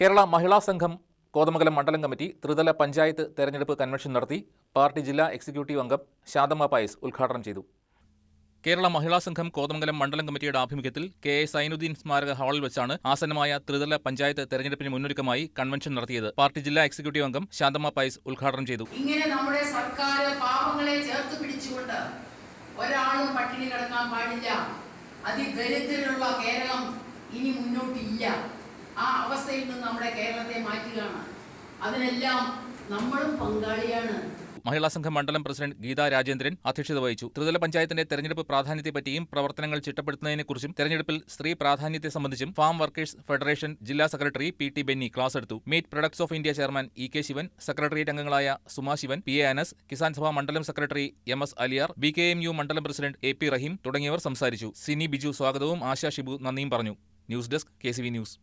കേരള മഹിളാ സംഘം കോതമംഗലം മണ്ഡലം കമ്മിറ്റി ത്രിതല പഞ്ചായത്ത് തെരഞ്ഞെടുപ്പ് കൺവെൻഷൻ നടത്തി പാർട്ടി ജില്ലാ എക്സിക്യൂട്ടീവ് അംഗം ശാന്തമ്മ പായസ് ഉദ്ഘാടനം ചെയ്തു. കേരള മഹിളാ സംഘം കോതമംഗലം മണ്ഡലം കമ്മിറ്റിയുടെ ആഭിമുഖ്യത്തിൽ കെ എ സൈനുദ്ദീൻ സ്മാരക ഹാളിൽ വെച്ചാണ് ആസന്നമായ ത്രിതല പഞ്ചായത്ത് തെരഞ്ഞെടുപ്പിന് മുന്നൊരുക്കമായി കൺവെൻഷൻ നടത്തിയത്. പാർട്ടി ജില്ലാ എക്സിക്യൂട്ടീവ് അംഗം ശാന്തമ്മ പായസ് ഉദ്ഘാടനം ചെയ്തു. ഇങ്ങനെ നമ്മുടെ സർക്കാർ പാവങ്ങളെ ചേർത്ത് പിടിച്ചുകൊണ്ട് ഒരാളും പട്ടിണി കിടക്കാൻ പാടില്ല. അതിദരിദ്രരുള്ള കേരളം ഇനി മുന്നോട്ടില്ല. ആ അവസ്ഥയിൽ നിന്ന് നമ്മുടെ കേരളത്തെ മാറ്റുകയാണ്. അതിനെല്ലാം നമ്മളും പങ്കാളിയാണ്. മഹിളാ സംഘം മണ്ഡലം പ്രസിഡന്റ് ഗീതാ രാജേന്ദ്രൻ അധ്യക്ഷത വഹിച്ചു. ത്രിതല പഞ്ചായത്തിന്റെ തെരഞ്ഞെടുപ്പ് പ്രാധാന്യത്തെപ്പറ്റിയും പ്രവർത്തനങ്ങൾ ചിട്ടപ്പെടുത്തുന്നതിനെക്കുറിച്ചും തെരഞ്ഞെടുപ്പിൽ സ്ത്രീ പ്രാധാന്യത്തെ സംബന്ധിച്ചും ഫാം വർക്കേഴ്സ് ഫെഡറേഷൻ ജില്ലാ secretary P T Benny class എടുത്തു. Meat products of India chairman E K Sivan secretariat അംഗങ്ങളായ സുമാ ശിവൻ പി എ അനസ് കിസാൻ സഭ മണ്ഡലം secretary M S Aliyar B K M U മണ്ഡലം പ്രസിഡന്റ് എ പി റഹീം തുടങ്ങിയവർ സംസാരിച്ചു. സിനി ബിജു സ്വാഗതവും ആശാ ഷിബു നന്ദിയും പറഞ്ഞു. News desk K news.